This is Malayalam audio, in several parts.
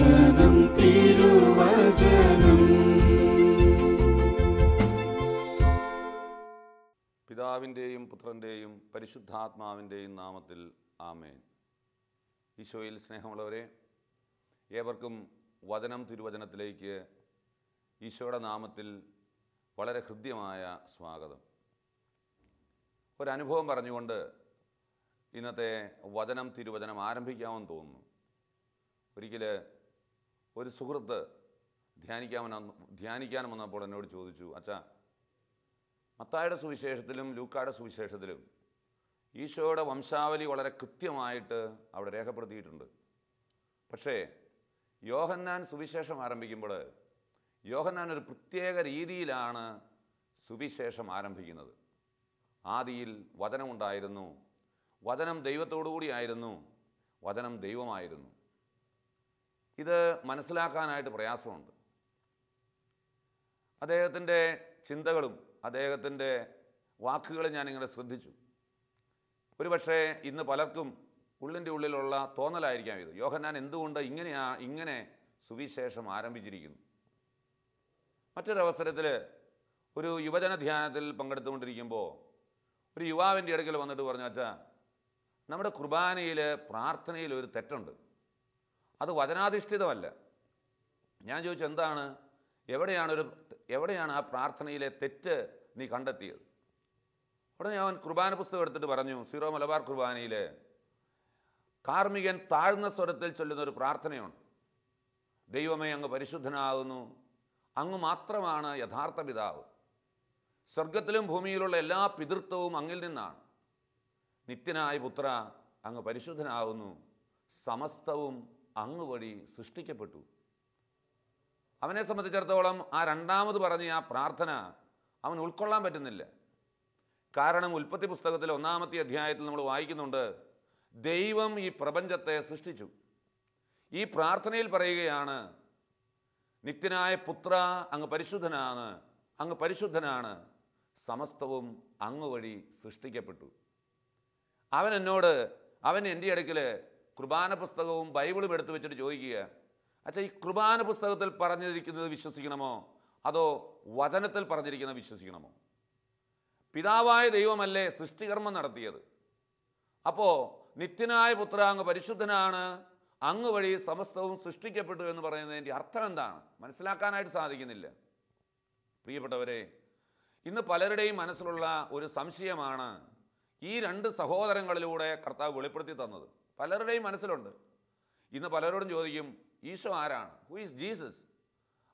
തിരുവചനം തിരുവചനം. പിതാവിന്റെയും പുത്രന്റെയും പരിശുദ്ധാത്മാവിന്റെയും നാമത്തിൽ ആമേൻ. ഈശോയിൽ സ്നേഹമുള്ളവരെ ഏവർക്കും വചനം തിരുവചനത്തിലേക്ക് ഈശോയുടെ നാമത്തിൽ വളരെ ഹൃദ്യമായ സ്വാഗതം. ഒരനുഭവം പറഞ്ഞുകൊണ്ട് ഇന്നത്തെ വചനം തിരുവചനം ആരംഭിക്കാമെന്ന് തോന്നുന്നു. ഒരിക്കൽ ഒരു സുഹൃത്ത് ധ്യാനിക്കാമെന്ന് ധ്യാനിക്കാൻ വന്നപ്പോൾ എന്നോട് ചോദിച്ചു അച്ഛാ മത്തായുടെ സുവിശേഷത്തിലും ലൂക്കായുടെ സുവിശേഷത്തിലും ഈശോയുടെ വംശാവലി വളരെ കൃത്യമായിട്ട് അവിടെ രേഖപ്പെടുത്തിയിട്ടുണ്ട്. പക്ഷേ യോഹന്നാൻ സുവിശേഷം ആരംഭിക്കുമ്പോൾ യോഹന്നാൻ ഒരു പ്രത്യേക രീതിയിലാണ് സുവിശേഷം ആരംഭിക്കുന്നത്. ആദിയിൽ വചനമുണ്ടായിരുന്നു. വചനം ദൈവത്തോടുകൂടിയായിരുന്നു വചനം ദൈവമായിരുന്നു. ഇത് മനസ്സിലാക്കാനായിട്ട് പ്രയാസമുണ്ട്. അദ്ദേഹത്തിന്റെ ചിന്തകളും അദ്ദേഹത്തിന്റെ വാക്കുകളും ഞാനിങ്ങനെ ശ്രദ്ധിച്ചു. ഒരുപക്ഷേ ഇന്ന് പലർക്കും ഉള്ളിന്റെ ഉള്ളിലുള്ള തോന്നലായിരിക്കാം ഇത്. യോഹന്നാൻ എന്തുകൊണ്ട് ഇങ്ങനെയാ ഇങ്ങനെ സുവിശേഷം ആരംഭിച്ചിരിക്കുന്നു? മറ്റൊരവസരത്തിൽ ഒരു യുവജന ധ്യാനത്തിൽ പങ്കെടുത്തുകൊണ്ടിരിക്കുമ്പോൾ ഒരു യുവാവിന്റെ അടുക്കൽ വന്നിട്ട് പറഞ്ഞു അച്ഛാ നമ്മുടെ കുർബാനയിൽ പ്രാർത്ഥനയിൽ ഒരു തെറ്റുണ്ട്. അത് വചനാധിഷ്ഠിതമല്ല. ഞാൻ ചോദിച്ചു എന്താണ്? എവിടെയാണ് ഒരു എവിടെയാണ് ആ പ്രാർത്ഥനയിലെ തെറ്റ് നീ കണ്ടെത്തിയത്? ഉടനെ അവൻ കുർബാന പുസ്തകം എടുത്തിട്ട് പറഞ്ഞു സീറോ മലബാർ കുർബാനയിൽ കാർമികൻ താഴ്ന്ന സ്വരത്തിൽ ചൊല്ലുന്ന ഒരു പ്രാർത്ഥനയുണ്ട്. ദൈവമേ അങ്ങ് പരിശുദ്ധനാകുന്നു. അങ്ങ് മാത്രമാണ് യഥാർത്ഥ പിതാവ്. സ്വർഗത്തിലും ഭൂമിയിലുള്ള എല്ലാ പിതൃത്വവും അങ്ങിൽ നിന്നാണ്. നിത്യനായ പുത്ര അങ്ങ് പരിശുദ്ധനാകുന്നു. സമസ്തവും അങ്ങ് വഴി സൃഷ്ടിക്കപ്പെട്ടു. അവനെ സംബന്ധിച്ചിടത്തോളം ആ രണ്ടാമത് പറഞ്ഞ ആ പ്രാർത്ഥന അവൻ ഉൾക്കൊള്ളാൻ പറ്റുന്നില്ല. കാരണം ഉൽപ്പത്തി പുസ്തകത്തിലെ ഒന്നാമത്തെ അധ്യായത്തിൽ നമ്മൾ വായിക്കുന്നുണ്ട് ദൈവം ഈ പ്രപഞ്ചത്തെ സൃഷ്ടിച്ചു. ഈ പ്രാർത്ഥനയിൽ പറയുകയാണ് നിത്യനായ പുത്ര അങ്ങ് പരിശുദ്ധനാണ് അങ്ങ് പരിശുദ്ധനാണ് സമസ്തവും അങ്ങ് വഴി സൃഷ്ടിക്കപ്പെട്ടു. അവൻ എന്നോട് അവൻ എന്റെ അടുക്കൽ കുർബാന പുസ്തകവും ബൈബിളും എടുത്തു വെച്ചിട്ട് ചോദിക്കുക അച്ഛാ ഈ കുർബാന പുസ്തകത്തിൽ പറഞ്ഞിരിക്കുന്നത് വിശ്വസിക്കണമോ? അതോ വചനത്തിൽ പറഞ്ഞിരിക്കുന്നത് വിശ്വസിക്കണമോ? പിതാവായ ദൈവമല്ലേ സൃഷ്ടികർമ്മം നടത്തിയത്. അപ്പോൾ നിത്യനായ പുത്ര അങ്ങ് പരിശുദ്ധനാണ് അങ്ങ് വഴി സമസ്തവും സൃഷ്ടിക്കപ്പെട്ടു എന്ന് പറയുന്നതിന്റെ അർത്ഥം എന്താണ്? മനസ്സിലാക്കാനായിട്ട് സാധിക്കുന്നില്ല. പ്രിയപ്പെട്ടവരെ ഇന്ന് പലരുടെയും മനസ്സിലുള്ള ഒരു സംശയമാണ് ഈ രണ്ട് സഹോദരങ്ങളിലൂടെ കർത്താവ് വെളിപ്പെടുത്തി തന്നത്. പലരുടെയും മനസ്സിലുണ്ട്. ഇന്ന് പലരോടും ചോദിക്കും ഈശോ ആരാണ്? ഹു ഈസ് ജീസസ്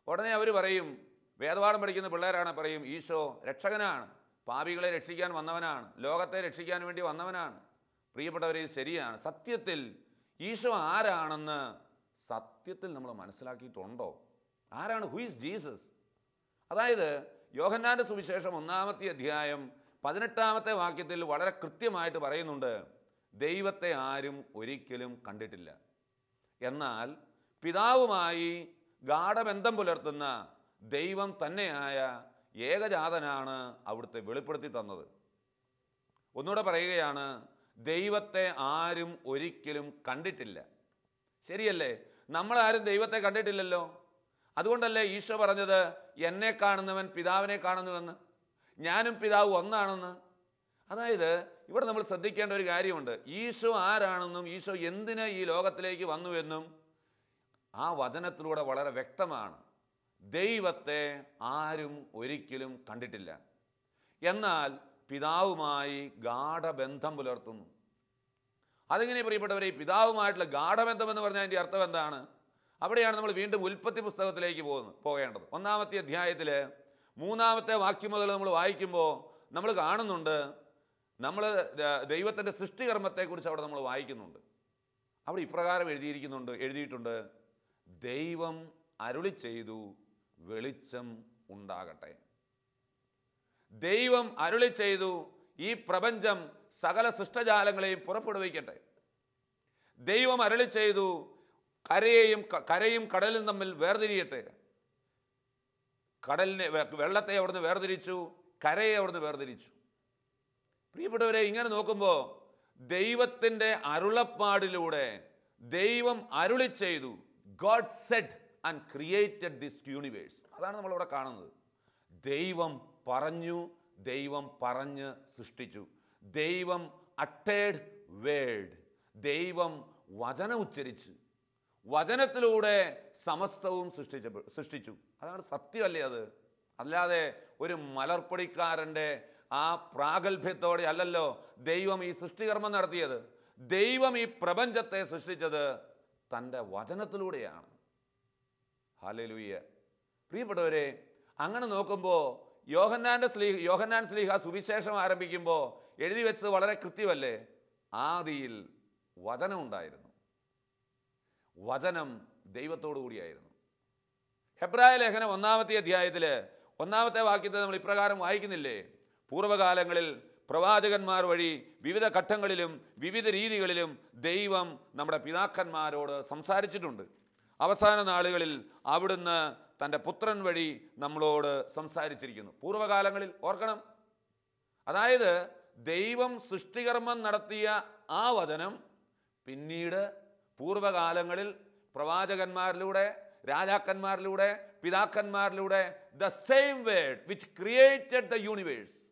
ഉടനെ അവർ പറയും വേദപാഠം പഠിക്കുന്ന പിള്ളേരാണ് പറയും ഈശോ രക്ഷകനാണ്. പാപികളെ രക്ഷിക്കാൻ വന്നവനാണ്. ലോകത്തെ രക്ഷിക്കാൻ വേണ്ടി വന്നവനാണ്. പ്രിയപ്പെട്ടവരെ ശരിയാണ്. സത്യത്തിൽ ഈശോ ആരാണെന്ന് സത്യത്തിൽ നമ്മൾ മനസ്സിലാക്കിയിട്ടുണ്ടോ? ആരാണ്? ഹു ഈസ് ജീസസ് അതായത് യോഹന്നാന്റെ സുവിശേഷം ഒന്നാമത്തെ അധ്യായം പതിനെട്ടാമത്തെ വാക്യത്തിൽ വളരെ കൃത്യമായിട്ട് പറയുന്നുണ്ട് ദൈവത്തെ ആരും ഒരിക്കലും കണ്ടിട്ടില്ല. എന്നാൽ പിതാവുമായി ഗാഠബന്ധം പുലർത്തുന്ന ദൈവം തന്നെയായ ഏകജാതനാണ് അവിടുത്തെ വെളിപ്പെടുത്തി തന്നത്. ഒന്നുകൂടെ പറയുകയാണ് ദൈവത്തെ ആരും ഒരിക്കലും കണ്ടിട്ടില്ല. ശരിയല്ലേ? നമ്മളാരും ദൈവത്തെ കണ്ടിട്ടില്ലല്ലോ. അതുകൊണ്ടല്ലേ ഈശോ പറഞ്ഞത് എന്നെ കാണുന്നവൻ പിതാവിനെ കാണുന്നുവെന്ന്? ഞാനും പിതാവ് ഒന്നാണെന്ന്? അതായത് ഇവിടെ നമ്മൾ ശ്രദ്ധിക്കേണ്ട ഒരു കാര്യമുണ്ട്. ഈശോ ആരാണെന്നും ഈശോ എന്തിന് ഈ ലോകത്തിലേക്ക് വന്നു എന്നും ആ വചനത്തിലൂടെ വളരെ വ്യക്തമാണ്. ദൈവത്തെ ആരും ഒരിക്കലും കണ്ടിട്ടില്ല. എന്നാൽ പിതാവുമായി ഗാഠബന്ധം പുലർത്തുന്നു. അതെങ്ങനെ പ്രിയപ്പെട്ടവരെ പിതാവുമായിട്ടുള്ള ഗാഠബന്ധം എന്ന് പറഞ്ഞാൽ അതിന്റെ അർത്ഥം എന്താണ്? അവിടെയാണ് നമ്മൾ വീണ്ടും ഉൽപ്പത്തി പുസ്തകത്തിലേക്ക് പോകുന്നത് പോകേണ്ടത്. ഒന്നാമത്തെ അധ്യായത്തിൽ മൂന്നാമത്തെ വാക്യം മുതൽ നമ്മൾ വായിക്കുമ്പോൾ നമ്മൾ കാണുന്നുണ്ട് നമ്മൾ ദൈവത്തിന്റെ സൃഷ്ടികർമ്മത്തെക്കുറിച്ച് അവിടെ നമ്മൾ വായിക്കുന്നുണ്ട്. അവിടെ ഇപ്രകാരം എഴുതിയിരിക്കുന്നുണ്ട് എഴുതിയിട്ടുണ്ട് ദൈവം അരുളി ചെയ്തു വെളിച്ചം ഉണ്ടാകട്ടെ. ദൈവം അരുളി ചെയ്തു ഈ പ്രപഞ്ചം സകല സൃഷ്ടജാലങ്ങളെയും പുറപ്പെടുവിക്കട്ടെ. ദൈവം അരുളി ചെയ്തു കരയെയും കരയും കടലും തമ്മിൽ വേർതിരിയട്ടെ. കടലിനെ വെള്ളത്തെ അവിടുന്ന് വേർതിരിച്ചു കരയെ അവിടുന്ന് വേർതിരിച്ചു. പ്രിയപ്പെട്ടവരെ ഇങ്ങനെ നോക്കുമ്പോൾ ദൈവത്തിന്റെ അരുളപ്പാടിലൂടെ ദൈവം അരുളി ചെയ്തു. God said and created this universe അതാണ് നമ്മളിവിടെ കാണുന്നത്. ദൈവം പറഞ്ഞു ദൈവം പറഞ്ഞ് സൃഷ്ടിച്ചു. ദൈവം അട്ടേഡ് വേൾഡ്. ദൈവം വചനം ഉച്ചരിച്ചു. വചനത്തിലൂടെ സമസ്തവും സൃഷ്ടിച്ച സൃഷ്ടിച്ചു. അതാണ് സത്യമല്ലേ അത്? അല്ലാതെ ഒരു മലർപ്പൊടിക്കാരന്റെ ആ പ്രാഗൽഭ്യത്തോടെ അല്ലല്ലോ ദൈവം ഈ സൃഷ്ടികർമ്മം നടത്തിയത്. ദൈവം ഈ പ്രപഞ്ചത്തെ സൃഷ്ടിച്ചത് തന്റെ വചനത്തിലൂടെയാണ്. ഹാലലൂയ്യ പ്രിയപ്പെട്ടവരെ അങ്ങനെ നോക്കുമ്പോൾ യോഹന്നാന്റെ സ്ലീ യോഹന്നാൻ സ്ലീഹ സുവിശേഷം ആരംഭിക്കുമ്പോൾ എഴുതി വെച്ചത് വളരെ കൃത്യമല്ലേ? ആദിയിൽ വചനം ഉണ്ടായിരുന്നു. വചനം ദൈവത്തോടു കൂടിയായിരുന്നു. ഹെബ്രായ ലേഖനം ഒന്നാമത്തെ അധ്യായത്തിൽ ഒന്നാമത്തെ വാക്യത്തെ നമ്മൾ ഇപ്രകാരം വായിക്കുന്നില്ലേ? പൂർവകാലങ്ങളിൽ പ്രവാചകന്മാർ വഴി വിവിധ ഘട്ടങ്ങളിലും വിവിധ രീതികളിലും ദൈവം നമ്മുടെ പിതാക്കന്മാരോട് സംസാരിച്ചിട്ടുണ്ട്. അവസാന നാളുകളിൽ അവിടുന്ന് തന്റെ പുത്രൻ വഴി നമ്മളോട് സംസാരിച്ചിരിക്കുന്നു. പൂർവകാലങ്ങളിൽ ഓർക്കണം. അതായത് ദൈവം സൃഷ്ടികർമ്മം നടത്തിയ ആ വചനം പിന്നീട് പൂർവകാലങ്ങളിൽ പ്രവാചകന്മാരിലൂടെ രാജാക്കന്മാരിലൂടെ പിതാക്കന്മാരിലൂടെ the same word which created the universe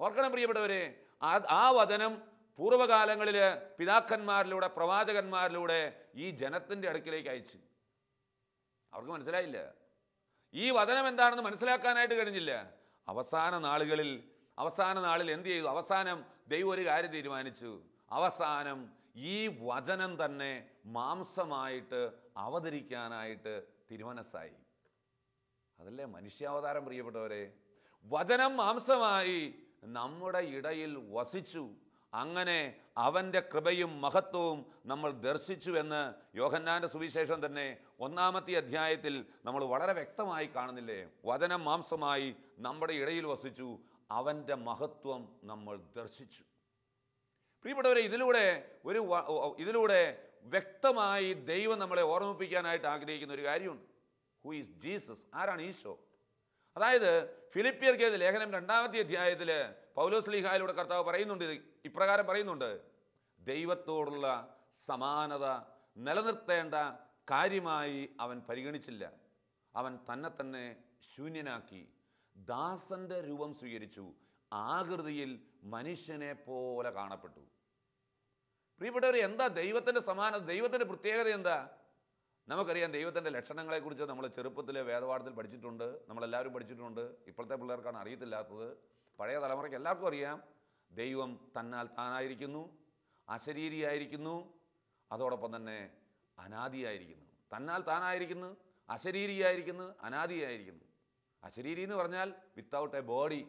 ഓർക്കണം പ്രിയപ്പെട്ടവരെ ആ വചനം പൂർവകാലങ്ങളിൽ പിതാക്കന്മാരിലൂടെ പ്രവാചകന്മാരിലൂടെ ഈ ജനത്തിന്റെ അടുക്കിലേക്ക് അയച്ചു. അവർക്ക് മനസ്സിലായില്ല. ഈ വചനം എന്താണെന്ന് മനസ്സിലാക്കാനായിട്ട് കഴിഞ്ഞില്ല. അവസാന നാളുകളിൽ അവസാന നാളിൽ എന്ത് ചെയ്തു? അവസാനം ദൈവം ഒരു കാര്യം തീരുമാനിച്ചു. അവസാനം ഈ വചനം തന്നെ മാംസമായിട്ട് അവതരിക്കാനായിട്ട് തിരുമനസ്സായി. അതല്ലേ മനുഷ്യാവതാരം പ്രിയപ്പെട്ടവരെ? വചനം മാംസമായി നമ്മുടെ ഇടയിൽ വസിച്ചു. അങ്ങനെ അവന്റെ കൃപയും മഹത്വവും നമ്മൾ ദർശിച്ചു എന്ന് യോഹന്നാന്റെ സുവിശേഷം തന്നെ ഒന്നാമത്തെ അധ്യായത്തിൽ നമ്മൾ വളരെ വ്യക്തമായി കാണുന്നില്ലേ? വചനം മാംസമായി നമ്മുടെ ഇടയിൽ വസിച്ചു. അവന്റെ മഹത്വം നമ്മൾ ദർശിച്ചു. പ്രിയപ്പെട്ടവരെ ഇതിലൂടെ ഒരു ഇതിലൂടെ വ്യക്തമായി ദൈവം നമ്മളെ ഓർമ്മിപ്പിക്കാനായിട്ട് ആഗ്രഹിക്കുന്ന ഒരു കാര്യമുണ്ട്. ഹു ഈസ് ജീസസ് ആരാണ് ഈശോ? അതായത് ഫിലിപ്പിയർക്ക് ലേഖനം രണ്ടാമത്തെ അധ്യായത്തിൽ പൗലോസ് ലീഹായിലൂടെ കർത്താവ് പറയുന്നുണ്ട് ഇപ്രകാരം പറയുന്നുണ്ട്. ദൈവത്തോടുള്ള സമാനത നിലനിർത്തേണ്ട കാര്യമായി അവൻ പരിഗണിച്ചില്ല. അവൻ തന്നെ തന്നെ ശൂന്യനാക്കി. ദാസന്റെ രൂപം സ്വീകരിച്ചു. ആകൃതിയിൽ മനുഷ്യനെ പോലെ കാണപ്പെട്ടു. പ്രിയപ്പെട്ടവർ എന്താ ദൈവത്തിന്റെ സമാനത? ദൈവത്തിന്റെ പ്രത്യേകത എന്താ? നമുക്കറിയാം ദൈവത്തിന്റെ ലക്ഷണങ്ങളെക്കുറിച്ച് നമ്മൾ ചെറുപ്പത്തിൽ വേദപാഠത്തിൽ പഠിച്ചിട്ടുണ്ട് നമ്മളെല്ലാവരും പഠിച്ചിട്ടുണ്ട്. ഇപ്പോഴത്തെ പിള്ളേർക്കാണ് അറിയത്തില്ലാത്തത്. പഴയ തലമുറയ്ക്ക് എല്ലാവർക്കും അറിയാം ദൈവം തന്നാൽ താനായിരിക്കുന്നു അശരീരിയായിരിക്കുന്നു അതോടൊപ്പം തന്നെ അനാദിയായിരിക്കുന്നു. തന്നാൽ താനായിരിക്കുന്നു അശരീരിയായിരിക്കുന്നു അനാദിയായിരിക്കുന്നു. അശരീരി എന്ന് പറഞ്ഞാൽ വിത്തൗട്ട് എ ബോഡി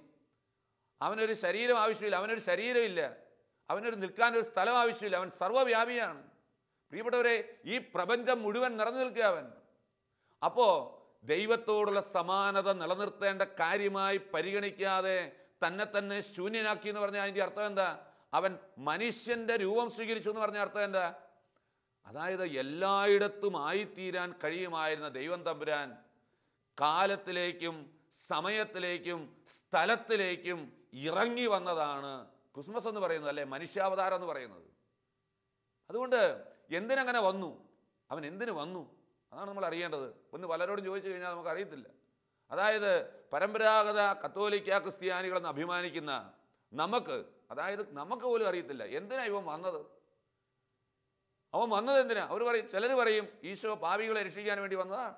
അവനൊരു ശരീരം ആവശ്യമില്ല അവനൊരു ശരീരമില്ല. അവനൊരു നിൽക്കാനൊരു സ്ഥലം ആവശ്യമില്ല അവൻ സർവവ്യാപിയാണ്. പ്രിയപ്പെട്ടവരെ ഈ പ്രപഞ്ചം മുഴുവൻ നിറഞ്ഞു നിൽക്കുക അവൻ. അപ്പോൾ ദൈവത്തോടുള്ള സമാനത നിലനിർത്തേണ്ട കാര്യമായി പരിഗണിക്കാതെ തന്നെ തന്നെ ശൂന്യനാക്കി എന്ന് പറഞ്ഞാൽ അതിന്റെ അർത്ഥം എന്താ? അവൻ മനുഷ്യന്റെ രൂപം സ്വീകരിച്ചു എന്ന് പറഞ്ഞ അർത്ഥം എന്താ? അതായത് എല്ലായിടത്തും ആയിത്തീരാൻ കഴിയുമായിരുന്ന ദൈവം തമ്പുരാൻ കാലത്തിലേക്കും സമയത്തിലേക്കും സ്ഥലത്തിലേക്കും ഇറങ്ങി വന്നതാണ് ക്രിസ്മസ് എന്ന് പറയുന്നത് അല്ലെ? മനുഷ്യാവതാരം എന്ന് പറയുന്നത്. അതുകൊണ്ട് എന്തിനങ്ങനെ വന്നു? അവൻ എന്തിന് വന്നു? അതാണ് നമ്മൾ അറിയേണ്ടത്. ഒന്ന് പലരോടും ചോദിച്ചു കഴിഞ്ഞാൽ നമുക്ക് അറിയത്തില്ല. അതായത് പരമ്പരാഗത കത്തോലിക്ക ക്രിസ്ത്യാനികളെന്ന് അഭിമാനിക്കുന്ന നമുക്ക് അതായത് നമുക്ക് പോലും അറിയത്തില്ല. എന്തിനാ ഇവൻ വന്നത്? അവൻ വന്നത് എന്തിനാ? അവർ പറയും ചിലർ പറയും ഈശോ പാവികളെ രക്ഷിക്കാൻ വേണ്ടി വന്നതാണ്.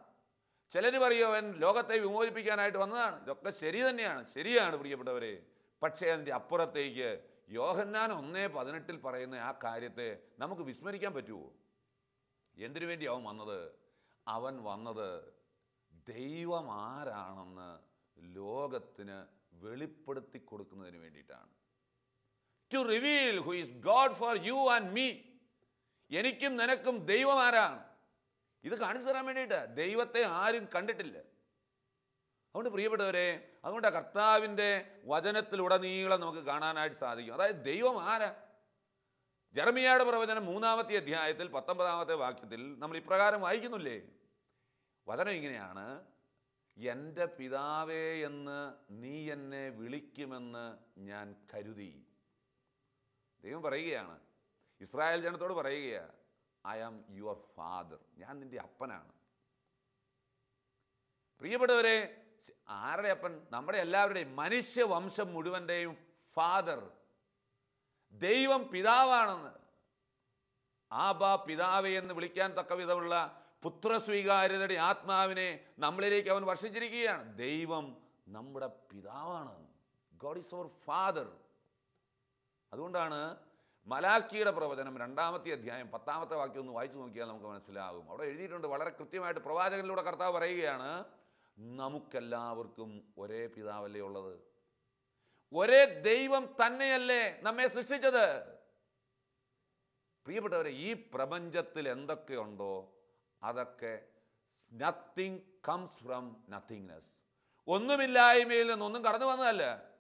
ചിലർ പറയും അവൻ ലോകത്തെ വിമോചിപ്പിക്കാനായിട്ട് വന്നതാണ്. ഇതൊക്കെ ശരി തന്നെയാണ്. ശരിയാണ് പ്രിയപ്പെട്ടവരെ. പക്ഷേ അതിന്റെ അപ്പുറത്തേക്ക് യോഹന്നാൻ ഒന്നേ പതിനെട്ടിൽ പറയുന്ന ആ കാര്യത്തെ നമുക്ക് വിസ്മരിക്കാൻ പറ്റുമോ എന്തിനു വേണ്ടി അവൻ വന്നത്? അവൻ വന്നത് ദൈവം ആരാണെന്ന് ലോകത്തിന് വെളിപ്പെടുത്തി കൊടുക്കുന്നതിന് വേണ്ടിയിട്ടാണ്. To reveal who is God for you and me എനിക്കും നിനക്കും ദൈവം ആരാണ്? ഇത് കാണിച്ചു തരാൻ വേണ്ടിയിട്ട്. ദൈവത്തെ ആരും കണ്ടിട്ടില്ല. അതുകൊണ്ട് പ്രിയപ്പെട്ടവരെ അതുകൊണ്ട് ആ കർത്താവിന്റെ വചനത്തിലുടനീളം നമുക്ക് കാണാനായിട്ട് സാധിക്കും. അതായത് ദൈവം ആരാ? ജർമിയയുടെ പ്രവചനം മൂന്നാമത്തെ അധ്യായത്തിൽ പത്തൊമ്പതാമത്തെ വാക്യത്തിൽ നമ്മൾ ഇപ്രകാരം വായിക്കുന്നില്ലേ? വചനം ഇങ്ങനെയാണ്. എന്റെ പിതാവേ എന്ന് നീ എന്നെ വിളിക്കുമെന്ന് ഞാൻ കരുതി. ദൈവം പറയുകയാണ്. ഇസ്രായേൽ ജനത്തോട് പറയുകയാണ് ഐ ആം യുവർ ഫാദർ. ഞാൻ നിന്റെ അപ്പനാണ്. പ്രിയപ്പെട്ടവരെ ആരുടെ അപ്പൻ? നമ്മുടെ എല്ലാവരുടെയും. മനുഷ്യവംശം മുഴുവന്റെയും ഫാദർ ദൈവം പിതാവാണെന്ന്. ആബാ പിതാവേ എന്ന് വിളിക്കാൻ തക്ക വിധമുള്ള പുത്രസ്വീകാര്യതയുടെ ആത്മാവിനെ നമ്മളിലേക്ക് അവൻ വർഷിച്ചിരിക്കുകയാണ്. ദൈവം നമ്മുടെ പിതാവാണ്. ഗോഡ് ഈസ് അവർ ഫാദർ അതുകൊണ്ടാണ് മലാക്കിയുടെ പ്രവചനം രണ്ടാമത്തെ അധ്യായം പത്താമത്തെ വാക്യം ഒന്ന് വായിച്ചു നോക്കിയാൽ നമുക്ക് മനസ്സിലാകും. അവിടെ എഴുതിയിട്ടുണ്ട് വളരെ കൃത്യമായിട്ട് പ്രവാചകനിലൂടെ കർത്താവ് പറയുകയാണ് നമുക്കെല്ലാവർക്കും ഒരേ പിതാവല്ലേ ഉള്ളത്? ഒരേ ദൈവം തന്നെയല്ലേ നമ്മെ സൃഷ്ടിച്ചത്? പ്രിയപ്പെട്ടവരെ ഈ പ്രപഞ്ചത്തിൽ എന്തൊക്കെയുണ്ടോ അതൊക്കെ നത്തിങ് കംസ് ഫ്രം നത്തിങ്നെസ് ഒന്നുമില്ലായ്മയിൽ നിന്നൊന്നും കടന്നു വന്നതല്ല.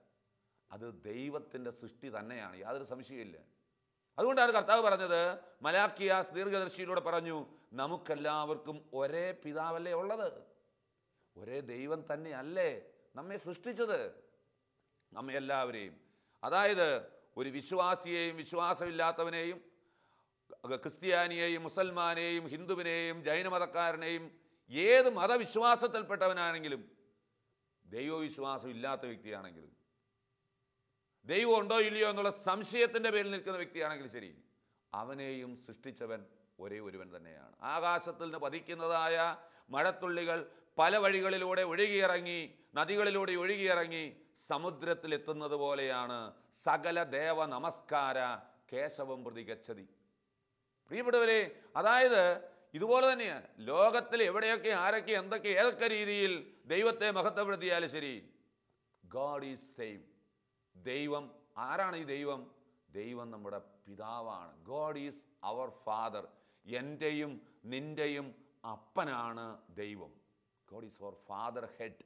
അത് ദൈവത്തിന്റെ സൃഷ്ടി തന്നെയാണ്. യാതൊരു സംശയമില്ല അതുകൊണ്ടാണ് കർത്താവ് പറഞ്ഞത് മലാക്കിയാസ് ദീർഘദർശിയിലൂടെ പറഞ്ഞു നമുക്കെല്ലാവർക്കും ഒരേ പിതാവല്ലേ ഉള്ളത്? ഒരേ ദൈവം തന്നെയല്ലേ നമ്മെ സൃഷ്ടിച്ചത്? നമ്മെ എല്ലാവരെയും. അതായത് ഒരു വിശ്വാസിയെയും വിശ്വാസമില്ലാത്തവനെയും ക്രിസ്ത്യാനിയെയും മുസൽമാനെയും ഹിന്ദുവിനെയും ജൈനമതക്കാരനെയും ഏത് മതവിശ്വാസത്തിൽപ്പെട്ടവനാണെങ്കിലും ദൈവവിശ്വാസം ഇല്ലാത്ത വ്യക്തിയാണെങ്കിലും ദൈവം ഉണ്ടോ ഇല്ലയോ എന്നുള്ള സംശയത്തിന്റെ പേരിൽ നിൽക്കുന്ന വ്യക്തിയാണെങ്കിലും ശരി അവനെയും സൃഷ്ടിച്ചവൻ ഒരേ ഒരുവൻ തന്നെയാണ്. ആകാശത്തിൽ നിന്ന് പതിക്കുന്നതായ മഴത്തുള്ളികൾ പല വഴികളിലൂടെ ഒഴുകിയിറങ്ങി നദികളിലൂടെ ഒഴുകിയിറങ്ങി സമുദ്രത്തിൽ എത്തുന്നത് പോലെയാണ് സകല ദേവ നമസ്കാര കേശവം പ്രതി ഗച്ഛതി. പ്രിയപ്പെട്ടവരെ അതായത് ഇതുപോലെ തന്നെയാണ് ലോകത്തിൽ എവിടെയൊക്കെ ആരൊക്കെ എന്തൊക്കെ ഏതൊക്കെ രീതിയിൽ ദൈവത്തെ മഹത്വപ്പെടുത്തിയാലും ശരി ഗാഡ് ഈസ് സെയിം ദൈവം ആരാണ് ഈ ദൈവം? ദൈവം നമ്മുടെ പിതാവാണ്. ഗോഡ് ഈസ് അവർ ഫാദർ എന്റെയും നിന്റെയും അപ്പനാണ് ദൈവം. God is for father head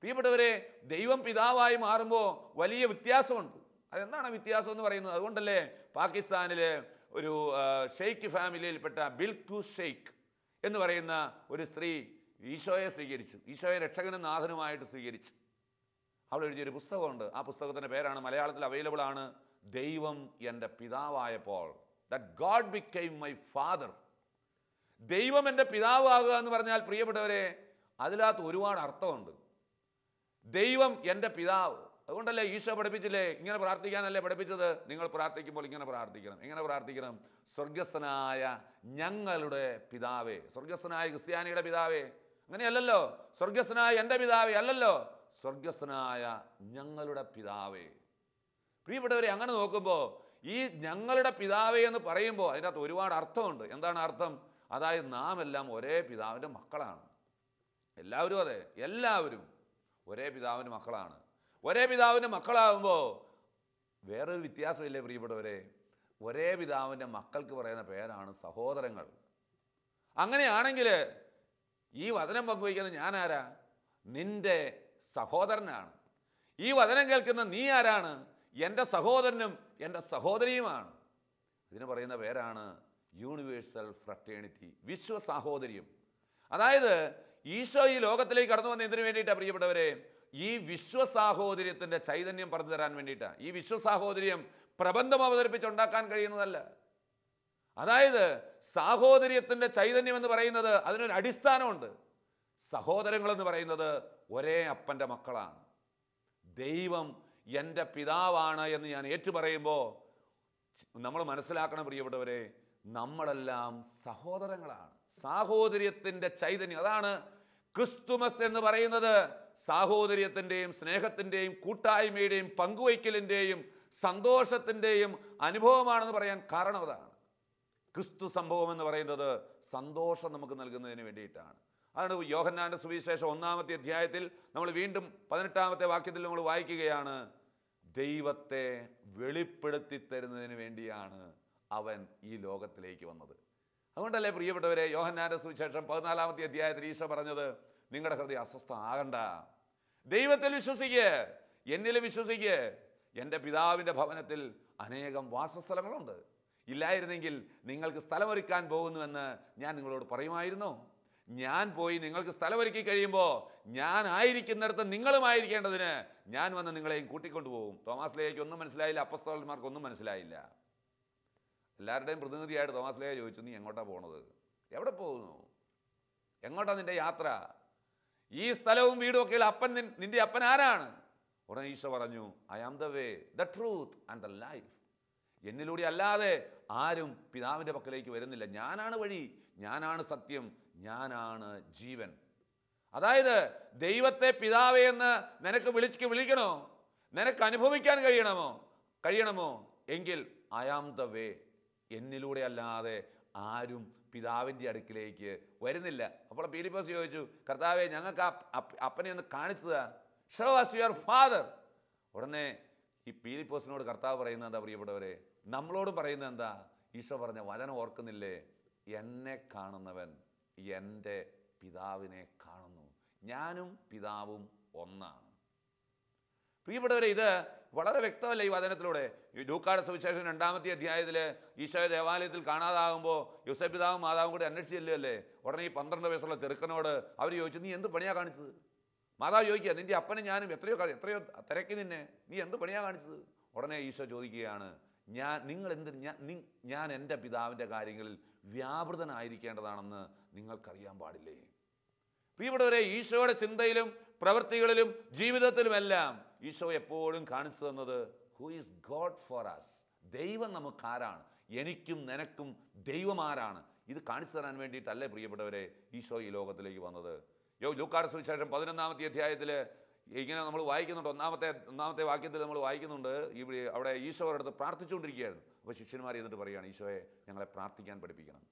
പ്രിയപ്പെട്ടവരെ ദൈവം പിതാവായി മാറുമ്പോൾ വലിയ വ്യത്യാസമുണ്ട്. അതെന്താണ് വ്യത്യാസം എന്ന് പറയുന്നത്? അതുകൊണ്ടല്ലേ പാകിസ്ഥാനിലെ ഒരു ഷെയ്ഖ് ഫാമിലിയിൽപ്പെട്ട ബിൽക്കു ഷെയ്ഖ് എന്ന് പറയുന്ന ഒരു സ്ത്രീ ഈശോയെ സ്വീകരിച്ചു. ഈശോയെ രക്ഷകനും നാഥനുമായിട്ട് സ്വീകരിച്ചു. അവൾ എഴുതിയൊരു പുസ്തകമുണ്ട്. ആ പുസ്തകത്തിന്റെ പേരാണ് മലയാളത്തിൽ അവൈലബിൾ ആണ് ദൈവം എന്റെ പിതാവായപ്പോൾ. That God became my father ദൈവം എന്റെ പിതാവാകുക എന്ന് പറഞ്ഞാൽ പ്രിയപ്പെട്ടവരെ അതിനകത്ത് ഒരുപാട് അർത്ഥമുണ്ട്. ദൈവം എന്റെ പിതാവ്. അതുകൊണ്ടല്ലേ ഈശോ പഠിപ്പിച്ചില്ലേ? ഇങ്ങനെ പ്രാർത്ഥിക്കാനല്ലേ പഠിപ്പിച്ചത്? നിങ്ങൾ പ്രാർത്ഥിക്കുമ്പോൾ ഇങ്ങനെ പ്രാർത്ഥിക്കണം. ഇങ്ങനെ പ്രാർത്ഥിക്കണം? സ്വർഗസ്വനായ ഞങ്ങളുടെ പിതാവേ. സ്വർഗസ്വനായ ക്രിസ്ത്യാനിയുടെ പിതാവേ. അങ്ങനെയല്ലല്ലോ. സ്വർഗസ്വനായ എന്റെ പിതാവേ അല്ലല്ലോ. സ്വർഗസ്വനായ ഞങ്ങളുടെ പിതാവേ. പ്രിയപ്പെട്ടവരെ അങ്ങനെ നോക്കുമ്പോൾ ഈ ഞങ്ങളുടെ പിതാവേ എന്ന് പറയുമ്പോൾ അതിനകത്ത് ഒരുപാട് അർത്ഥമുണ്ട്. എന്താണ് അർത്ഥം? അതായത് നാം എല്ലാം ഒരേ പിതാവിന്റെ മക്കളാണ്. എല്ലാവരും അതെ എല്ലാവരും ഒരേ പിതാവിന്റെ മക്കളാണ്. ഒരേ പിതാവിന്റെ മക്കളാകുമ്പോൾ വേറൊരു വ്യത്യാസമില്ലേ പ്രിയപ്പെട്ടവരെ? ഒരേ പിതാവിന്റെ മക്കൾക്ക് പറയുന്ന പേരാണ് സഹോദരങ്ങൾ. അങ്ങനെയാണെങ്കിൽ ഈ വചനം പങ്കുവയ്ക്കുന്ന ഞാൻ ആരാ? നിന്റെ സഹോദരനാണ്. ഈ വചനം കേൾക്കുന്ന നീ ആരാണ്? എന്റെ സഹോദരനും എന്റെ സഹോദരിയുമാണ്. ഇതിന് പറയുന്ന പേരാണ് യൂണിവേഴ്സൽ ഫ്രട്ടേണിറ്റി വിശ്വ സാഹോദര്യം. അതായത് ഈശോ ഈ ലോകത്തിലേക്ക് കടന്നു വന്ന എന്തിനു വേണ്ടിയിട്ടാണ് പ്രിയപ്പെട്ടവരെ? ഈ വിശ്വ സാഹോദര്യത്തിന്റെ ചൈതന്യം പറഞ്ഞു തരാൻ വേണ്ടിയിട്ടാണ് ഈ വിശ്വ സാഹോദര്യം പ്രബന്ധം അവതരിപ്പിച്ചുണ്ടാക്കാൻ കഴിയുന്നതല്ല. അതായത് സാഹോദര്യത്തിന്റെ ചൈതന്യം എന്ന് പറയുന്നത് അതിനൊരു അടിസ്ഥാനമുണ്ട്. സഹോദരങ്ങൾ എന്ന് പറയുന്നത് ഒരേ അപ്പന്റെ മക്കളാണ്. ദൈവം എന്റെ പിതാവാണ് എന്ന് ഞാൻ ഏറ്റുപറയുമ്പോൾ നമ്മൾ മനസ്സിലാക്കണം പ്രിയപ്പെട്ടവരെ നമ്മളെല്ലാം സഹോദരങ്ങളാണ്. സാഹോദര്യത്തിന്റെ ചൈതന്യം. അതാണ് ക്രിസ്തുമസ് എന്ന് പറയുന്നത്. സാഹോദര്യത്തിന്റെയും സ്നേഹത്തിന്റെയും കൂട്ടായ്മയുടെയും പങ്കുവയ്ക്കലിന്റെയും സന്തോഷത്തിന്റെയും അനുഭവമാണെന്ന് പറയാൻ കാരണം അതാണ്. ക്രിസ്തു സംഭവം എന്ന് പറയുന്നത് സന്തോഷം നമുക്ക് നൽകുന്നതിന് വേണ്ടിയിട്ടാണ്. അതാണ് യോഹന്നാന്റെ സുവിശേഷം ഒന്നാമത്തെ അധ്യായത്തിൽ നമ്മൾ വീണ്ടും പതിനെട്ടാമത്തെ വാക്യത്തിൽ നമ്മൾ വായിക്കുകയാണ്. ദൈവത്തെ വെളിപ്പെടുത്തി തരുന്നതിന് വേണ്ടിയാണ് അവൻ ഈ ലോകത്തിലേക്ക് വന്നത്. അതുകൊണ്ടല്ലേ പ്രിയപ്പെട്ടവരെ യോഹന്നാന്റെ സുവിശേഷം പതിനാലാമത്തെ അധ്യായത്തിൽ ഈശോ പറഞ്ഞത് നിങ്ങളുടെ ഹൃദയം അസ്വസ്ഥ ആകണ്ട ദൈവത്തിൽ വിശ്വസിക്ക്. എന്നിൽ വിശ്വസിക്ക്. എന്റെ പിതാവിന്റെ ഭവനത്തിൽ അനേകം വാസസ്ഥലങ്ങളുണ്ട്. ഇല്ലായിരുന്നെങ്കിൽ നിങ്ങൾക്ക് സ്ഥലമൊരുക്കാൻ പോകുന്നുവെന്ന് ഞാൻ നിങ്ങളോട് പറയുമായിരുന്നു. ഞാൻ പോയി നിങ്ങൾക്ക് സ്ഥലമൊരുക്കി കഴിയുമ്പോൾ ഞാൻ ആയിരിക്കുന്നിടത്ത് നിങ്ങളുമായിരിക്കേണ്ടതിന് ഞാൻ വന്ന് നിങ്ങളെയും കൂട്ടിക്കൊണ്ടുപോകും. തോമാസിലേക്ക് തോമാസ് ലേക്ക് ഒന്നും മനസ്സിലായില്ല അപ്പസ്തോലന്മാർക്ക് ഒന്നും മനസ്സിലായില്ല. എല്ലാവരുടെയും പ്രതിനിധിയായിട്ട് തോമാസ്ലേയ ചോദിച്ചു നീ എങ്ങോട്ടാണ് പോണത്? എവിടെ പോകുന്നു? എങ്ങോട്ടാണ് നിന്റെ യാത്ര? ഈ സ്ഥലവും വീടും ഒക്കെ അപ്പൻ നിന്റെ അപ്പൻ ആരാണ്? ഉടനെ ഈശോ പറഞ്ഞു I am the way the truth and the life എന്നിലൂടെ അല്ലാതെ ആരും പിതാവിന്റെ പക്കലേക്ക് വരുന്നില്ല. ഞാനാണ് വഴി ഞാനാണ് സത്യം ഞാനാണ് ജീവൻ. അതായത് ദൈവത്തെ പിതാവേ എന്ന് നിനക്ക് വിളിച്ച് വിളിക്കണോ? നിനക്ക് അനുഭവിക്കാൻ കഴിയണമോ? കഴിയണമോ? എങ്കിൽ ഐ ആം ദ വേ എന്നിലൂടെ അല്ലാതെ ആരും പിതാവിന്റെ അടുക്കിലേക്ക് വരുന്നില്ല. അപ്പോൾ പീലിപ്പോസ് ചോദിച്ചു കർത്താവെ ഞങ്ങൾക്ക് അപ്പനെ ഒന്ന് കാണിച്ചതാ ഷോ അസ് യുവർ ഫാദർ ഉടനെ ഈ പീലിപ്പോസിനോട് കർത്താവ് പറയുന്നത് എന്താ പ്രിയപ്പെട്ടവരെ? നമ്മളോട് പറയുന്നത് എന്താ? ഈശോ പറഞ്ഞ വചനം ഓർക്കുന്നില്ലേ? എന്നെ കാണുന്നവൻ എന്റെ പിതാവിനെ കാണുന്നു. ഞാനും പിതാവും ഒന്നാണ്. പ്രിയപ്പെട്ടവരെ ഇത് വളരെ വ്യക്തമല്ല ഈ വചനത്തിലൂടെ ലൂക്കാട് സുവിശേഷം രണ്ടാമത്തെ അധ്യായത്തിൽ ഈശോയ ദേവാലയത്തിൽ കാണാതാകുമ്പോൾ യുസഫ് പിതാവും മാതാവും കൂടി അന്വേഷിച്ച് ചെല്ലുകയല്ലേ ഉടനെ ഈ പന്ത്രണ്ട് വയസ്സുള്ള ചെറുക്കനോട് അവർ ചോദിച്ചു നീ എന്ത് പണിയാണ് കാണിച്ചത്? മാതാവ് ചോദിക്കുക നിന്റെ അപ്പനെ ഞാനും എത്രയോ എത്രയോ തിരക്കി നിന്നെ. നീ എന്ത് പണിയാണ് കാണിച്ചത്? ഉടനെ ഈശോ ചോദിക്കുകയാണ് ഞാൻ നിങ്ങൾ എന്ത് ഞാൻ ഞാൻ എന്റെ പിതാവിന്റെ കാര്യങ്ങളിൽ വ്യാപൃതനായിരിക്കേണ്ടതാണെന്ന് നിങ്ങൾക്കറിയാൻ പാടില്ലേ? പ്രിയപ്പെട്ടവരെ ഈശോയുടെ ചിന്തയിലും പ്രവൃത്തികളിലും ജീവിതത്തിലുമെല്ലാം ഈശോ എപ്പോഴും കാണിച്ചു തന്നത് who is God for us ദൈവം നമുക്കാരാണ്. എനിക്കും നിനക്കും ദൈവം ആരാണ് ഇത് കാണിച്ചു തരാൻ വേണ്ടിയിട്ടല്ലേ പ്രിയപ്പെട്ടവരെ ഈശോ ഈ ലോകത്തിലേക്ക് വന്നത്. യോ ലൂക്കാട് സുവിശേഷം പതിനൊന്നാമത്തെ അധ്യായത്തിൽ ഇങ്ങനെ നമ്മൾ വായിക്കുന്നുണ്ട്. ഒന്നാമത്തെ ഒന്നാമത്തെ വാക്യത്തിൽ നമ്മൾ വായിക്കുന്നുണ്ട്. ഇവിടെ അവിടെ ഈശോയുടെ അടുത്ത് പ്രാർത്ഥിച്ചുകൊണ്ടിരിക്കുകയായിരുന്നു. അപ്പോൾ ശിഷ്യന്മാർ എന്നിട്ട് പറയുകയാണ് ഈശോയെ ഞങ്ങളെ പ്രാർത്ഥിക്കാൻ പഠിപ്പിക്കണം.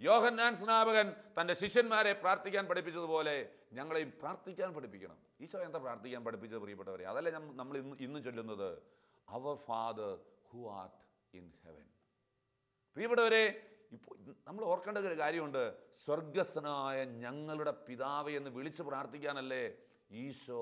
യോഹന്നാൻ സ്നാപകൻ തന്റെ ശിഷ്യന്മാരെ പ്രാർത്ഥിക്കാൻ പഠിപ്പിച്ചതുപോലെ ഞങ്ങളെയും പ്രാർത്ഥിക്കാൻ പഠിപ്പിക്കണം. ഈശോ എന്താ പ്രാർത്ഥിക്കാൻ പഠിപ്പിച്ചത് പ്രിയപ്പെട്ടവരെ? അതല്ല നമ്മൾ ഇന്ന് ഇന്ന് ചൊല്ലുന്നത് our father who art in heaven പ്രിയപ്പെട്ടവരെ ഇപ്പോൾ നമ്മൾ ഓർക്കേണ്ട ഒരു കാര്യമുണ്ട്. സ്വർഗസ്വനായ ഞങ്ങളുടെ പിതാവ് എന്ന് വിളിച്ച് പ്രാർത്ഥിക്കാനല്ലേ ഈശോ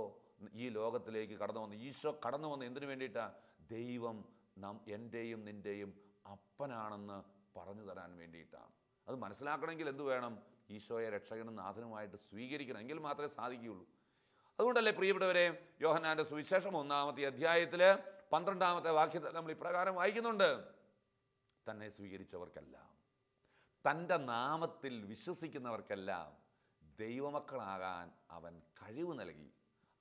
ഈ ലോകത്തിലേക്ക് കടന്നു വന്നു ഈശോ കടന്നു വന്ന് എന്തിനു വേണ്ടിയിട്ടാണ് ദൈവം നാം എന്റെയും നിന്റെയും അപ്പനാണെന്ന് പറഞ്ഞു തരാൻ വേണ്ടിയിട്ടാണ്. അത് മനസ്സിലാക്കണമെങ്കിൽ എന്ത് വേണം? ഈശോയെ രക്ഷകനും നാഥനുമായിട്ട് സ്വീകരിക്കണം. എങ്കിൽ മാത്രമേ സാധിക്കുകയുള്ളൂ. അതുകൊണ്ടല്ലേ പ്രിയപ്പെട്ടവരെ യോഹനാന്റെ സുവിശേഷം ഒന്നാമത്തെ അധ്യായത്തിൽ പന്ത്രണ്ടാമത്തെ വാക്യത്തിൽ നമ്മൾ ഇപ്രകാരം വായിക്കുന്നുണ്ട്. തന്നെ സ്വീകരിച്ചവർക്കെല്ലാം തന്റെ നാമത്തിൽ വിശ്വസിക്കുന്നവർക്കെല്ലാം ദൈവമക്കളാകാൻ അവൻ കഴിവ് നൽകി.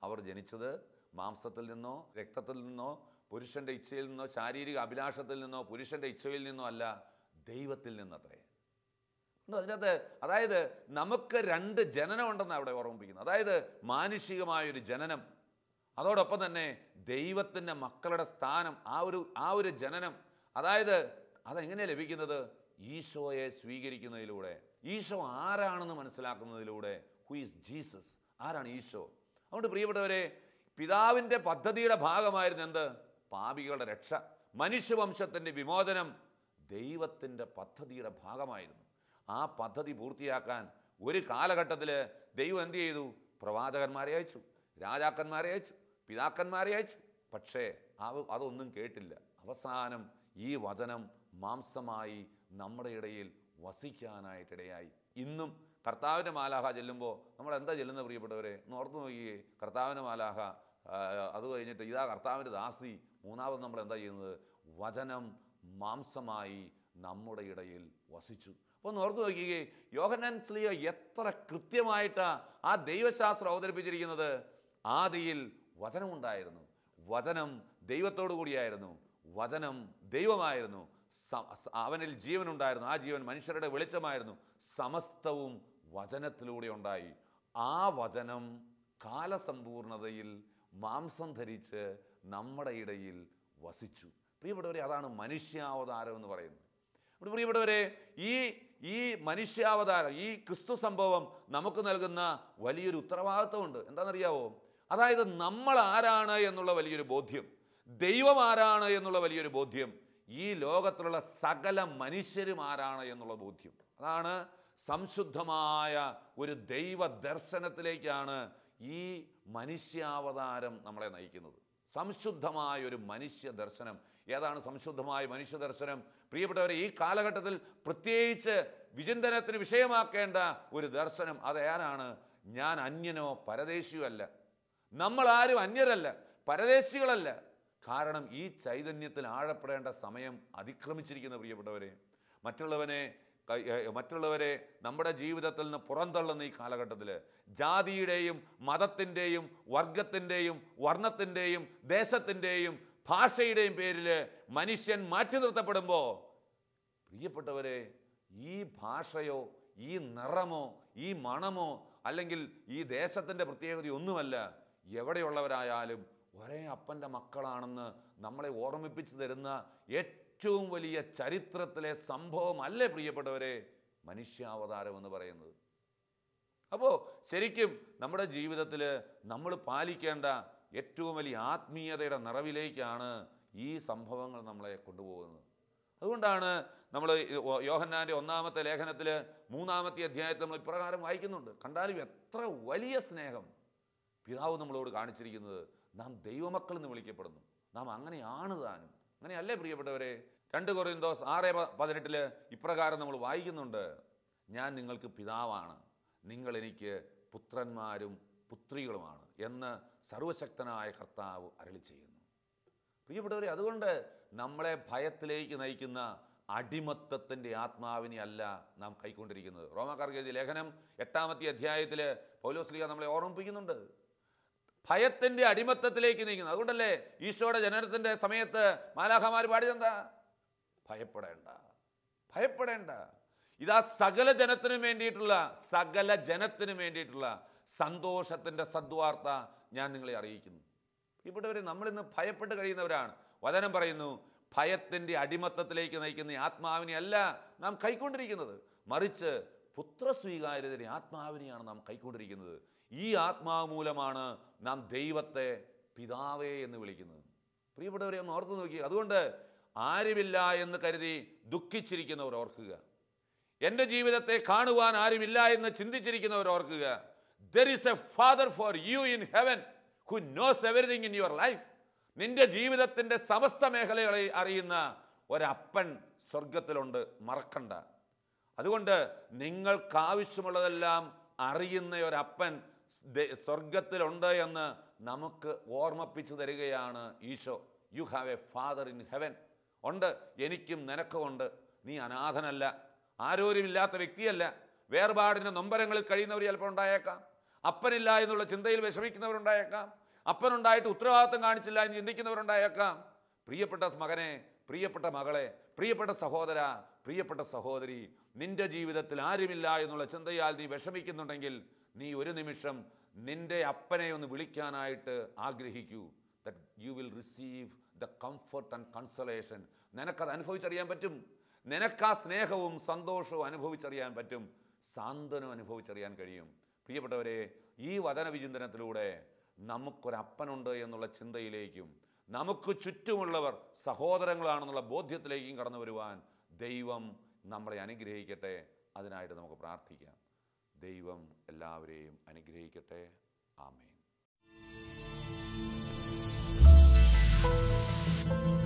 അവർ ജനിച്ചത് മാംസത്തിൽ നിന്നോ രക്തത്തിൽ നിന്നോ പുരുഷന്റെ ഇച്ഛയിൽ നിന്നോ ശാരീരിക അഭിലാഷത്തിൽ നിന്നോ പുരുഷന്റെ ഇച്ഛയിൽ നിന്നോ അല്ല ദൈവത്തിൽ നിന്നത്രേ. അതിനകത്ത് അതായത് നമുക്ക് രണ്ട് ജനനം ഉണ്ടെന്ന് അവിടെ ഓർമ്മിപ്പിക്കുന്നത്. അതായത് മാനുഷികമായൊരു ജനനം അതോടൊപ്പം തന്നെ ദൈവത്തിന്റെ മക്കളുടെ സ്ഥാനം ആ ഒരു ആ ഒരു ജനനം അതായത് അതെങ്ങനെയാണ് ലഭിക്കുന്നത്? ഈശോയെ സ്വീകരിക്കുന്നതിലൂടെ. ഈശോ ആരാണെന്ന് മനസ്സിലാക്കുന്നതിലൂടെ. ഹു ഈസ് ജീസസ് ആരാണ് ഈശോ? അതുകൊണ്ട് പ്രിയപ്പെട്ടവരെ പിതാവിന്റെ പദ്ധതിയുടെ ഭാഗമായിരുന്നു എന്ത്? പാപികളുടെ രക്ഷ. മനുഷ്യവംശത്തിന്റെ വിമോചനം ദൈവത്തിന്റെ പദ്ധതിയുടെ ഭാഗമായിരുന്നു. ആ പദ്ധതി പൂർത്തിയാക്കാൻ ഒരു കാലഘട്ടത്തിൽ ദൈവം എന്ത് ചെയ്തു? പ്രവാചകന്മാരെ അയച്ചു രാജാക്കന്മാരെ അയച്ചു പിതാക്കന്മാരെ അയച്ചു. പക്ഷേ അവ അതൊന്നും കേട്ടില്ല. അവസാനം ഈ വചനം മാംസമായി നമ്മുടെ ഇടയിൽ വസിക്കാനായിട്ടിടയായി. ഇന്നും കർത്താവിന്റെ മാലാഹ ചെല്ലുമ്പോൾ നമ്മൾ എന്താ ചെല്ലുന്നത് പ്രിയപ്പെട്ടവരെ? ഒന്ന് ഓർത്തു നോക്കിയേ. കർത്താവിന്റെ മാലാഹ അത് കഴിഞ്ഞിട്ട് ഇതാ കർത്താവിന്റെ ദാസി. മൂന്നാമത് നമ്മൾ എന്താ ചെയ്യുന്നത്? വചനം മാംസമായി നമ്മുടെ ഇടയിൽ വസിച്ചു. ഒന്ന് ഓർത്ത് നോക്കിയേ യോഹനാൻ സ്ലിയ എത്ര കൃത്യമായിട്ടാണ് ആ ദൈവശാസ്ത്രം അവതരിപ്പിച്ചിരിക്കുന്നത്? ആദിയിൽ വചനമുണ്ടായിരുന്നു. വചനം ദൈവത്തോടു കൂടിയായിരുന്നു. വചനം ദൈവമായിരുന്നു. അവനിൽ ജീവനുണ്ടായിരുന്നു. ആ ജീവൻ മനുഷ്യരുടെ വെളിച്ചമായിരുന്നു. സമസ്തവും വചനത്തിലൂടെ ഉണ്ടായി. ആ വചനം കാലസമ്പൂർണതയിൽ മാംസം ധരിച്ച് നമ്മുടെ ഇടയിൽ വസിച്ചു. പ്രിയപ്പെട്ടവരെ അതാണ് മനുഷ്യാവതാരം എന്ന് പറയുന്നത്. പ്രിയപ്പെട്ടവരെ ഈ ഈ മനുഷ്യാവതാരം ഈ ക്രിസ്തു സംഭവം നമുക്ക് നൽകുന്ന വലിയൊരു ഉത്തരവാദിത്വമുണ്ട് എന്താണെന്നറിയാവോ? അതായത് നമ്മൾ ആരാണ് എന്നുള്ള വലിയൊരു ബോധ്യം. ദൈവം ആരാണ് എന്നുള്ള വലിയൊരു ബോധ്യം. ഈ ലോകത്തിലുള്ള സകല മനുഷ്യരും ആരാണ് എന്നുള്ള ബോധ്യം. അതാണ് സംശുദ്ധമായ ഒരു ദൈവ ദർശനത്തിലേക്കാണ് ഈ മനുഷ്യാവതാരം നമ്മളെ നയിക്കുന്നത്. സംശുദ്ധമായ ഒരു മനുഷ്യ ദർശനം. ഏതാണ് സംശുദ്ധമായ മനുഷ്യ ദർശനം? പ്രിയപ്പെട്ടവരെ ഈ കാലഘട്ടത്തിൽ പ്രത്യേകിച്ച് വിചിന്തനത്തിന് വിഷയമാക്കേണ്ട ഒരു ദർശനം അതേതാണ് ഞാൻ അന്യനോ പരദേശിയോ അല്ല. നമ്മൾ ആരും അന്യരല്ല പരദേശികളല്ല. കാരണം ഈ ചൈതന്യത്തിൽ ആഴപ്പെടേണ്ട സമയം അതിക്രമിച്ചിരിക്കുന്ന പ്രിയപ്പെട്ടവരെ. മറ്റുള്ളവനെ മറ്റുള്ളവരെ നമ്മുടെ ജീവിതത്തിൽ നിന്ന് പുറന്തള്ളുന്ന ഈ കാലഘട്ടത്തിൽ ജാതിയുടെയും മതത്തിന്റെയും വർഗത്തിന്റെയും വർണത്തിന്റെയും ദേശത്തിന്റെയും ഭാഷയുടെയും പേരിൽ മനുഷ്യൻ മാറ്റി നിർത്തപ്പെടുമ്പോൾ പ്രിയപ്പെട്ടവരെ ഈ ഭാഷയോ ഈ നിറമോ ഈ മണമോ അല്ലെങ്കിൽ ഈ ദേശത്തിന്റെ പ്രത്യേകതയൊന്നുമല്ല എവിടെയുള്ളവരായാലും ഒരേ അപ്പന്റെ മക്കളാണെന്ന് നമ്മളെ ഓർമ്മിപ്പിച്ചു തരുന്ന വലിയ ചരിത്രത്തിലെ സംഭവമല്ലേ പ്രിയപ്പെട്ടവരെ? മനുഷ്യാവതാരം എന്ന് പറയുന്നത്. അപ്പോൾ ശരിക്കും നമ്മുടെ ജീവിതത്തിൽ നമ്മൾ പാലിക്കേണ്ട ഏറ്റവും വലിയ ആത്മീയതയുടെ നിറവിലേക്കാണ് ഈ സംഭവങ്ങൾ നമ്മളെ കൊണ്ടുപോകുന്നത്. അതുകൊണ്ടാണ് നമ്മൾ യോഹന്നാന്റെ ഒന്നാമത്തെ ലേഖനത്തിൽ മൂന്നാമത്തെ അധ്യായത്തിൽ നമ്മൾ ഇപ്രകാരം വായിക്കുന്നുണ്ട്. കണ്ടാലും എത്ര വലിയ സ്നേഹം പിതാവ് നമ്മളോട് കാണിച്ചിരിക്കുന്നത് നാം ദൈവമക്കൾ എന്ന് വിളിക്കപ്പെടുന്നു. നാം അങ്ങനെയാണ് താനും. അങ്ങനെയല്ലേ പ്രിയപ്പെട്ടവരെ? രണ്ട് കൊറിന്തോസ് ആറ് പതിനെട്ടിൽ ഇപ്രകാരം നമ്മൾ വായിക്കുന്നുണ്ട്. ഞാൻ നിങ്ങൾക്ക് പിതാവാണ്. നിങ്ങൾ എനിക്ക് പുത്രന്മാരും പുത്രികളുമാണ് എന്ന് സർവശക്തനായ കർത്താവ് അരളി ചെയ്യുന്നു. പ്രിയപ്പെട്ടവരെ അതുകൊണ്ട് നമ്മളെ ഭയത്തിലേക്ക് നയിക്കുന്ന അടിമത്തത്തിന്റെ ആത്മാവിനെ അല്ല നാം കൈക്കൊണ്ടിരിക്കുന്നത്. റോമാക്കാർക്ക് ലേഖനം എട്ടാമത്തെ അധ്യായത്തിൽ പൗലോസ്ലിക നമ്മളെ ഓർമ്മിപ്പിക്കുന്നുണ്ട്. ഭയത്തിന്റെ അടിമത്തത്തിലേക്ക് നീങ്ങുന്നത് അതുകൊണ്ടല്ലേ ഈശോയുടെ ജനനത്തിന്റെ സമയത്ത് മാലാഖമാർ പാടിയതെന്താ? ഭയപ്പെടേണ്ട. ഭയപ്പെടേണ്ട. ഇതാ സകല ജനത്തിനും വേണ്ടിയിട്ടുള്ള സകല ജനത്തിനും വേണ്ടിയിട്ടുള്ള സന്തോഷത്തിന്റെ സദ്വാർത്ത ഞാൻ നിങ്ങളെ അറിയിക്കുന്നു. ഇവിടെവരെ നമ്മളിന്ന് ഭയപ്പെട്ട് കഴിയുന്നവരാണ്. വചനം പറയുന്നു ഭയത്തിന്റെ അടിമത്തത്തിലേക്ക് നയിക്കുന്ന ആത്മാവിനെ അല്ല നാം കൈക്കൊണ്ടിരിക്കുന്നത്. മറിച്ച് പുത്രസ്വീകാര്യതയുടെ ആത്മാവിനെയാണ് നാം കൈക്കൊണ്ടിരിക്കുന്നത്. ഈ ആത്മാവ് മൂലമാണ് നാം ദൈവത്തെ പിതാവേ എന്ന് വിളിക്കുന്നത്. പ്രിയപ്പെട്ടവരെ ഒന്ന് ഓർത്ത് നോക്കി. അതുകൊണ്ട് ആരുമില്ല എന്ന് കരുതി ദുഃഖിച്ചിരിക്കുന്നവർ ഓർക്കുക. എന്റെ ജീവിതത്തെ കാണുവാൻ ആരുമില്ല എന്ന് ചിന്തിച്ചിരിക്കുന്നവർ ഓർക്കുക. There is a father for you in heaven who knows everything in your life നിന്റെ ജീവിതത്തിന്റെ സമസ്ത മേഖലകളെ അറിയുന്ന ഒരപ്പൻ സ്വർഗത്തിലുണ്ട് മറക്കണ്ട. അതുകൊണ്ട് നിങ്ങൾക്കാവശ്യമുള്ളതെല്ലാം അറിയുന്ന ഒരപ്പൻ സ്വർഗത്തിലുണ്ട് എന്ന് നമുക്ക് ഓർമ്മിപ്പിച്ചു തരികയാണ് Eesho. You have a father in heaven ഉണ്ട് എനിക്കും നിനക്കുമുണ്ട്. നീ അനാഥനല്ല ആരോരുമില്ലാത്ത വ്യക്തിയല്ല. വേർപാടിന്റെ നൊമ്പരങ്ങളിൽ കഴിയുന്നവർ ചിലപ്പോൾ ഉണ്ടായേക്കാം. അപ്പനില്ല എന്നുള്ള ചിന്തയിൽ വിഷമിക്കുന്നവരുണ്ടായേക്കാം. അപ്പനുണ്ടായിട്ട് ഉത്തരവാദിത്വം കാണിച്ചില്ല എന്ന് ചിന്തിക്കുന്നവരുണ്ടായേക്കാം. പ്രിയപ്പെട്ട മകനെ പ്രിയപ്പെട്ട മകളെ പ്രിയപ്പെട്ട സഹോദര പ്രിയപ്പെട്ട സഹോദരി നിന്റെ ജീവിതത്തിൽ ആരുമില്ല എന്നുള്ള ചിന്തയാൽ നീ വിഷമിക്കുന്നുണ്ടെങ്കിൽ നീ ഒരു നിമിഷം നിന്റെ അപ്പനെ ഒന്ന് വിളിക്കാനായിട്ട് ആഗ്രഹിക്കൂ. That you will receive the comfort and consolation നിനക്കത് അനുഭവിച്ചറിയാൻ പറ്റും. നിനക്ക് ആ സ്നേഹവും സന്തോഷവും അനുഭവിച്ചറിയാൻ പറ്റും. സാന്ത്വനം അനുഭവിച്ചറിയാൻ കഴിയും. പ്രിയപ്പെട്ടവരെ ഈ വചന വിചിന്തനത്തിലൂടെ നമുക്കൊരപ്പനുണ്ട് എന്നുള്ള ചിന്തയിലേക്കും നമുക്ക് ചുറ്റുമുള്ളവർ സഹോദരങ്ങളാണെന്നുള്ള ബോധ്യത്തിലേക്കും കടന്നു വരുവാൻ ദൈവം നമ്മളെ അനുഗ്രഹിക്കട്ടെ. അതിനായിട്ട് നമുക്ക് പ്രാർത്ഥിക്കാം. ദൈവം എല്ലാവരെയും അനുഗ്രഹിക്കട്ടെ. ആമേൻ.